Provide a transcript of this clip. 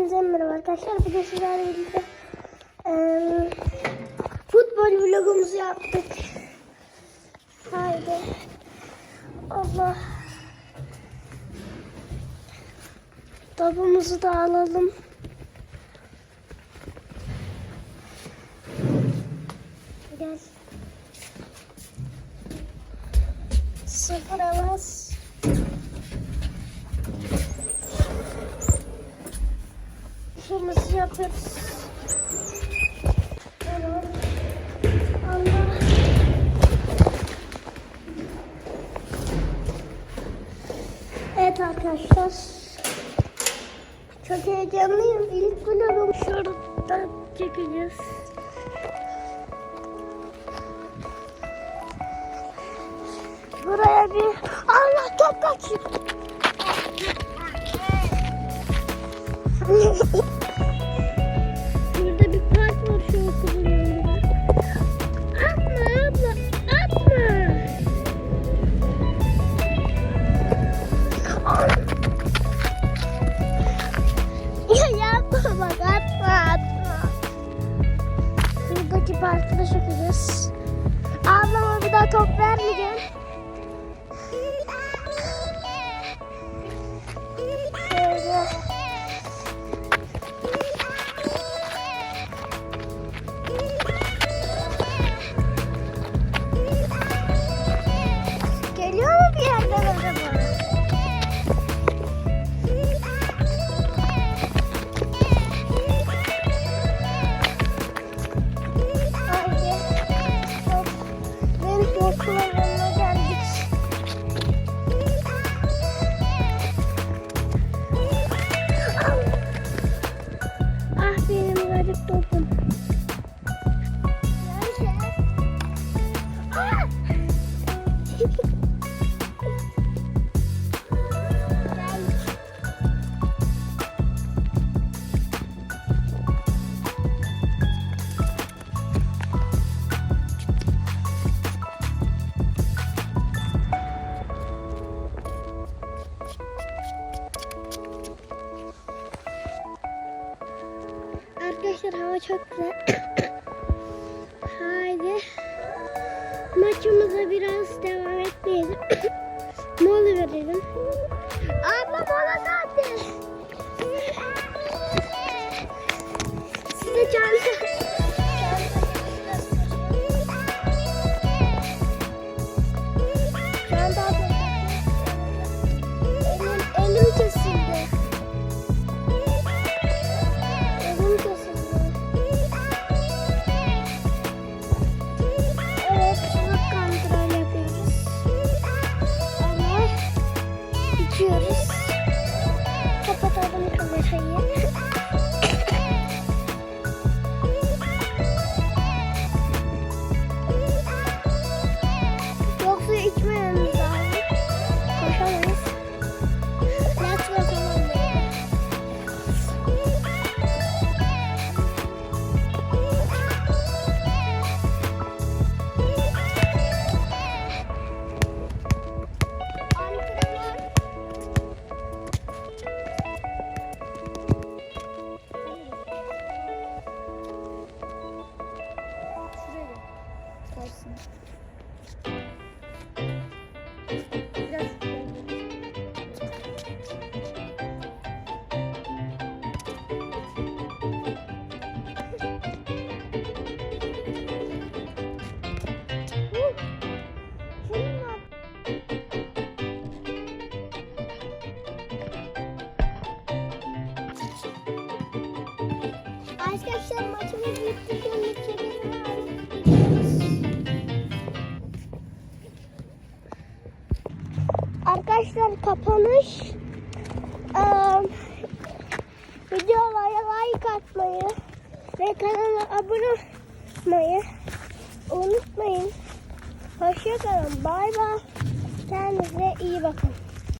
Hepinize merhaba arkadaşlar. Bugün sizlerle birlikte eee, futbol vlogumuzu yaptık. Haydi. Allah. Topumuzu da alalım. Gel. Allah. Evet arkadaşlar. Çok heyecanlıyım. İlk vlogumu şurada çekeceğiz. Buraya bir... Allah top kaçıyor. Parkta da çekeceğiz. Ablama bir daha top vermeyeceğim. Arkadaşlar hava çok güzel. Haydi. Maçımıza biraz devam Arkadaşlar kapanış. Ee, videolara like atmayı ve kanala abone olmayı unutmayın. Hoşçakalın. Bay bay. Kendinize iyi bakın.